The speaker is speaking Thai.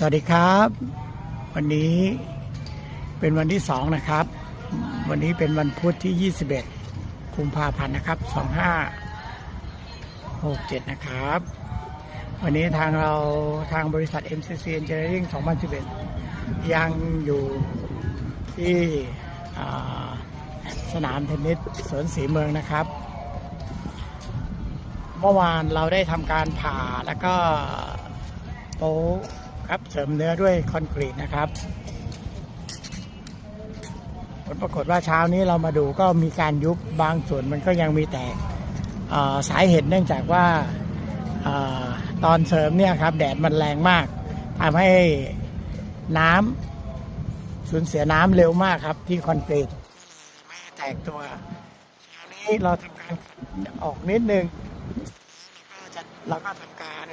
สวัสดีครับ วันนี้เป็นวันที่สองนะครับ วันนี้เป็นวันพุธที่ 21กุมภาพันธ์นะครับ 2567 นะครับ วันนี้ทางเราทางบริษัท MCC Engineering 2011 ยังอยู่ที่สนามเทนนิสสวนสีเมืองนะครับ เมื่อวานเราได้ทำการผ่าแล้วก็โป๊ ครับเสริมเนื้อด้วยคอนกรีตนะครับผลปรากฏว่าเช้านี้เรามาดูก็มีการยุบบางส่วนมันก็ยังมีแตกสาเหตุเนื่องจากว่าอตอนเสริมเนี่ยครับแดดมันแรงมากทำให้น้ำสูญเสียน้ำเร็วมากครับที่คอนกรีตไม่แตกตัวเช้านี้เราทำการออกนิดนึงเราก็ทำการ